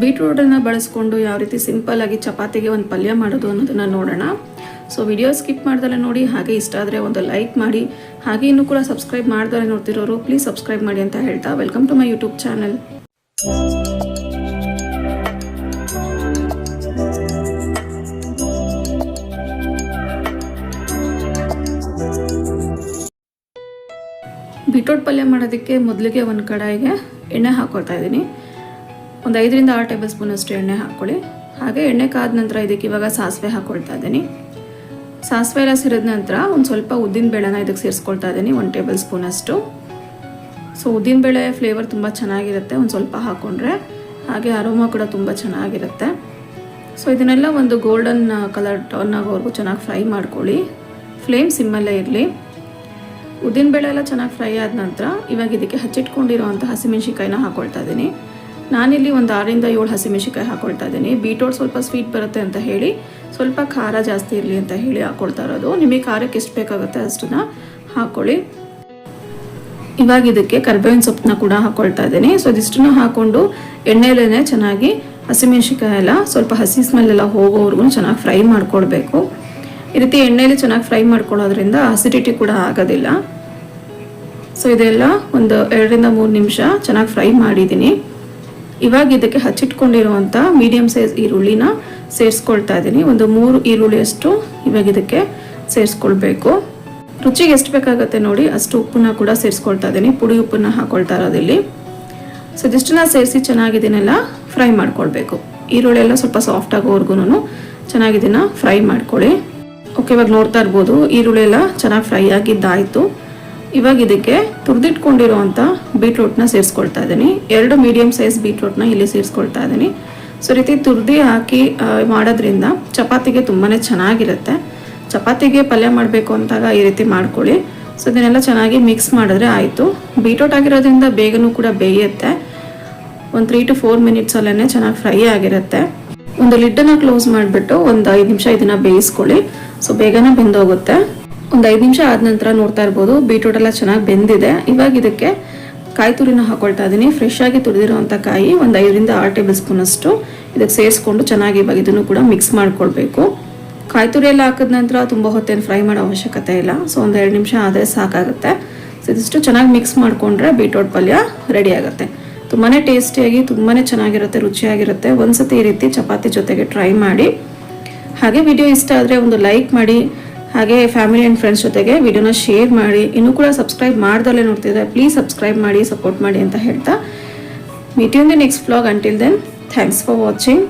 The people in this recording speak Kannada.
ಬೀಟ್ರೂಟನ್ನು ಬಳಸ್ಕೊಂಡು ಯಾವ ರೀತಿ ಸಿಂಪಲ್ ಆಗಿ ಚಪಾತಿಗೆ ಒಂದು ಪಲ್ಯ ಮಾಡೋದು ಅನ್ನೋದನ್ನು ನೋಡೋಣ. ಸೊ ವಿಡಿಯೋ ಸ್ಕಿಪ್ ಮಾಡ್ದಲ್ಲೇ ನೋಡಿ, ಹಾಗೆ ಇಷ್ಟ ಆದರೆ ಒಂದು ಲೈಕ್ ಮಾಡಿ. ಹಾಗೆ ಇನ್ನೂ ಕೂಡ ಸಬ್ಸ್ಕ್ರೈಬ್ ಮಾಡ್ದಲೆ ನೋಡ್ತಿರೋರು ಪ್ಲೀಸ್ ಸಬ್ಸ್ಕ್ರೈಬ್ ಮಾಡಿ ಅಂತ ಹೇಳ್ತಾ. Welcome to my YouTube channel beetroot ಪಲ್ಯ ಮಾಡೋದಕ್ಕೆ ಮೊದಲಿಗೆ ಒಂದು ಕಡಾಯಿಗೆ ಎಣ್ಣೆ ಹಾಕೊಳ್ತಾ ಇದ್ದೀನಿ. ಒಂದು ಐದರಿಂದ ಆರು ಟೇಬಲ್ ಸ್ಪೂನ್ ಅಷ್ಟು ಎಣ್ಣೆ ಹಾಕ್ಕೊಳ್ಳಿ. ಹಾಗೆ ಎಣ್ಣೆ ಕಾದ ನಂತರ ಇದಕ್ಕೆ ಇವಾಗ ಸಾಸಿವೆ ಹಾಕ್ಕೊಳ್ತಾ ಇದ್ದೀನಿ. ಸಾಸಿವೆ ಎಲ್ಲ ಸಿರಿದ ನಂತರ ಒಂದು ಸ್ವಲ್ಪ ಉದ್ದಿನ ಬೇಳೆನ ಇದಕ್ಕೆ ಸೇರಿಸ್ಕೊಳ್ತಾ ಇದ್ದೀನಿ, ಒಂದು ಟೇಬಲ್ ಸ್ಪೂನ್ ಅಷ್ಟು. ಸೊ ಉದ್ದಿನ ಬೇಳೆ ಫ್ಲೇವರ್ ತುಂಬ ಚೆನ್ನಾಗಿರುತ್ತೆ, ಒಂದು ಸ್ವಲ್ಪ ಹಾಕ್ಕೊಂಡ್ರೆ ಹಾಗೆ ಅರೋಮಾ ಕೂಡ ತುಂಬ ಚೆನ್ನಾಗಿರುತ್ತೆ. ಸೊ ಇದನ್ನೆಲ್ಲ ಒಂದು ಗೋಲ್ಡನ್ ಕಲರ್ ಟರ್ನ್ ಆಗೋವರೆಗೂ ಚೆನ್ನಾಗಿ ಫ್ರೈ ಮಾಡ್ಕೊಳ್ಳಿ. ಫ್ಲೇಮ್ ಸಿಮ್ಮಲ್ಲೇ ಇರಲಿ. ಉದ್ದಿನಬೇಳೆ ಎಲ್ಲ ಚೆನ್ನಾಗಿ ಫ್ರೈ ಆದ ನಂತರ ಇವಾಗ ಇದಕ್ಕೆ ಹಚ್ಚಿಟ್ಕೊಂಡಿರೋವಂಥ ಹಸಿಮೆಣ್ಸಿಕಾಯಿನ ಹಾಕ್ಕೊಳ್ತಾ ಇದ್ದೀನಿ. ನಾನಿಲ್ಲಿ ಒಂದು ಆರರಿಂದ ಏಳು ಹಸಿಮೆಣ್ಸಿಕಾಯಿ ಹಾಕೊಳ್ತಾ ಇದ್ದೀನಿ. ಬೀಟ್ರೋಟ್ ಸ್ವಲ್ಪ ಸ್ವೀಟ್ ಬರುತ್ತೆ ಅಂತ ಹೇಳಿ, ಸ್ವಲ್ಪ ಖಾರ ಜಾಸ್ತಿ ಇರಲಿ ಅಂತ ಹೇಳಿ ಹಾಕೊಳ್ತಾ ಇರೋದು. ನಿಮಗೆ ಖಾರಕ್ಕೆ ಎಷ್ಟು ಬೇಕಾಗುತ್ತೆ ಅಷ್ಟನ್ನ ಹಾಕ್ಕೊಳ್ಳಿ ಇವಾಗ ಇದಕ್ಕೆ ಕರ್ಬೇವಿನ ಸೊಪ್ಪನ್ನ ಕೂಡ ಹಾಕೊಳ್ತಾ ಇದ್ದೀನಿ. ಸೊ ಇದಿಷ್ಟನ್ನು ಹಾಕೊಂಡು ಎಣ್ಣೆಲೇ ಚೆನ್ನಾಗಿ ಹಸಿಮೆಣ್ಸಿಕಾಯಿ ಎಲ್ಲ, ಸ್ವಲ್ಪ ಹಸಿ ಸ್ಮೆಲ್ ಎಲ್ಲ ಹೋಗೋವರೆಗೂ ಚೆನ್ನಾಗಿ ಫ್ರೈ ಮಾಡ್ಕೊಳ್ಬೇಕು. ಈ ರೀತಿ ಎಣ್ಣೆಲಿ ಚೆನ್ನಾಗಿ ಫ್ರೈ ಮಾಡ್ಕೊಳ್ಳೋದ್ರಿಂದ ಅಸಿಡಿಟಿ ಕೂಡ ಆಗೋದಿಲ್ಲ. ಸೊ ಇದೆಲ್ಲ ಒಂದು ಎರಡರಿಂದ ಮೂರು ನಿಮಿಷ ಚೆನ್ನಾಗಿ ಫ್ರೈ ಮಾಡಿದ್ದೀನಿ. ಇವಾಗ ಇದಕ್ಕೆ ಹಚ್ಚಿಟ್ಕೊಂಡಿರುವಂಥ ಮೀಡಿಯಮ್ ಸೈಜ್ ಈರುಳ್ಳಿನ ಸೇರಿಸ್ಕೊಳ್ತಾ ಇದ್ದೀನಿ ಒಂದು ಮೂರು ಈರುಳ್ಳಿಯಷ್ಟು ಇವಾಗ ಇದಕ್ಕೆ ಸೇರಿಸ್ಕೊಳ್ಬೇಕು. ರುಚಿಗೆ ಎಷ್ಟು ಬೇಕಾಗುತ್ತೆ ನೋಡಿ, ಅಷ್ಟು ಉಪ್ಪನ್ನ ಕೂಡ ಸೇರಿಸ್ಕೊಳ್ತಾ ಇದ್ದೀನಿ ಪುಡಿ ಉಪ್ಪನ್ನ ಹಾಕೊಳ್ತಾ ಇರೋದಿಲ್ಲಿ. ಸೊ ಇದಿಷ್ಟನ್ನ ಸೇರಿಸಿ ಚೆನ್ನಾಗಿದ್ದೀನೆಲ್ಲ ಫ್ರೈ ಮಾಡ್ಕೊಳ್ಬೇಕು. ಈರುಳ್ಳಿ ಎಲ್ಲ ಸ್ವಲ್ಪ ಸಾಫ್ಟ್ ಆಗೋವರೆಗೂ ಚೆನ್ನಾಗಿದ್ದೀನ ಫ್ರೈ ಮಾಡ್ಕೊಳ್ಳಿ. ಓಕೆ ಇವಾಗ ನೋಡ್ತಾ ಇರ್ಬೋದು, ಈರುಳ್ಳಿ ಎಲ್ಲ ಚೆನ್ನಾಗಿ ಫ್ರೈ ಆಗಿದ್ದಾಯಿತು. ಇವಾಗ ಇದಕ್ಕೆ ತುರಿದಿಟ್ಕೊಂಡಿರುವಂಥ ಬೀಟ್ರೂಟ್ನ ಸೇರಿಸ್ಕೊಳ್ತಾ ಇದ್ದೀನಿ. ಎರಡು ಮೀಡಿಯಮ್ ಸೈಜ್ ಬೀಟ್ರೂಟ್ನ ಇಲ್ಲಿ ಸೇರಿಸ್ಕೊಳ್ತಾ ಇದ್ದೀನಿ. ಸೊ ರೀತಿ ತುರ್ದಿ ಹಾಕಿ ಮಾಡೋದ್ರಿಂದ ಚಪಾತಿಗೆ ತುಂಬಾ ಚೆನ್ನಾಗಿರುತ್ತೆ. ಚಪಾತಿಗೆ ಪಲ್ಯ ಮಾಡಬೇಕು ಅಂತಾಗ ಈ ರೀತಿ ಮಾಡ್ಕೊಳ್ಳಿ. ಸೊ ಇದನ್ನೆಲ್ಲ ಚೆನ್ನಾಗಿ ಮಿಕ್ಸ್ ಮಾಡಿದ್ರೆ ಆಯಿತು. ಬೀಟ್ರೂಟ್ ಆಗಿರೋದ್ರಿಂದ ಬೇಗನೂ ಕೂಡ ಬೇಯುತ್ತೆ. ಒಂದು ತ್ರೀ ಟು ಫೋರ್ ಮಿನಿಟ್ಸಲ್ಲೇ ಚೆನ್ನಾಗಿ ಫ್ರೈ ಆಗಿರುತ್ತೆ. ಒಂದು ಲಿಡ್ಡನ್ನ ಕ್ಲೋಸ್ ಮಾಡಿಬಿಟ್ಟು ಒಂದು ಐದು ನಿಮಿಷ ಇದನ್ನ ಬೇಯಿಸ್ಕೊಳ್ಳಿ. ಸೊ ಬೇಗನೆ ಬೆಂದೋಗುತ್ತೆ. ಒಂದು ಐದು ನಿಮಿಷ ಆದ ನಂತರ ನೋಡ್ತಾ ಇರ್ಬೋದು. ಬೀಟ್ರೂಟ್ ಎಲ್ಲ ಚೆನ್ನಾಗಿ ಬೆಂದಿದೆ. ಇವಾಗ ಇದಕ್ಕೆ ಕಾಯಿ ತುರಿನ ಹಾಕೊಳ್ತಾ ಇದ್ದೀನಿ ಫ್ರೆಶ್ ಆಗಿ ತುರಿದಿರುವಂಥ ಕಾಯಿ ಒಂದು ಐದರಿಂದ ಆರು ಟೇಬಲ್ ಸ್ಪೂನ್ ಅಷ್ಟು. ಇದಕ್ಕೆ ಸೇರಿಸ್ಕೊಂಡು ಚೆನ್ನಾಗಿ ಇವಾಗ ಇದನ್ನು ಕೂಡ ಮಿಕ್ಸ್ ಮಾಡ್ಕೊಳ್ಬೇಕು. ಕಾಯಿ ತುರಿ ಎಲ್ಲ ಹಾಕಿದ ನಂತರ ತುಂಬ ಹೊತ್ತೇನು ಫ್ರೈ ಮಾಡೋ ಅವಶ್ಯಕತೆ ಇಲ್ಲ. ಸೊ ಒಂದು ಎರಡು ನಿಮಿಷ ಆದರೆ ಸಾಕಾಗುತ್ತೆ. ಸೊ ಇದಿಷ್ಟು ಚೆನ್ನಾಗಿ ಮಿಕ್ಸ್ ಮಾಡಿಕೊಂಡ್ರೆ ಬೀಟ್ರೋಟ್ ಪಲ್ಯ ರೆಡಿ ಆಗುತ್ತೆ. ತುಂಬಾ ಟೇಸ್ಟಿಯಾಗಿ ತುಂಬಾ ಚೆನ್ನಾಗಿರುತ್ತೆ, ರುಚಿಯಾಗಿರುತ್ತೆ. ಒಂದ್ಸತಿ ಈ ರೀತಿ ಚಪಾತಿ ಜೊತೆಗೆ ಟ್ರೈ ಮಾಡಿ. ಹಾಗೆ ವಿಡಿಯೋ ಇಷ್ಟ ಆದರೆ ಒಂದು ಲೈಕ್ ಮಾಡಿ. ಹಾಗೆ ಫ್ಯಾಮಿಲಿ ಆ್ಯಂಡ್ ಫ್ರೆಂಡ್ಸ್ ಜೊತೆಗೆ ವಿಡಿಯೋನ ಶೇರ್ ಮಾಡಿ. ಇನ್ನೂ ಕೂಡ ಸಬ್ಸ್ಕ್ರೈಬ್ ಮಾಡ್ದಲ್ಲೇ ನೋಡ್ತಿದ್ರೆ ಪ್ಲೀಸ್ ಸಬ್ಸ್ಕ್ರೈಬ್ ಮಾಡಿ ಸಪೋರ್ಟ್ ಮಾಡಿ ಅಂತ ಹೇಳ್ತಾ. Meet you in the next vlog until then thanks for watching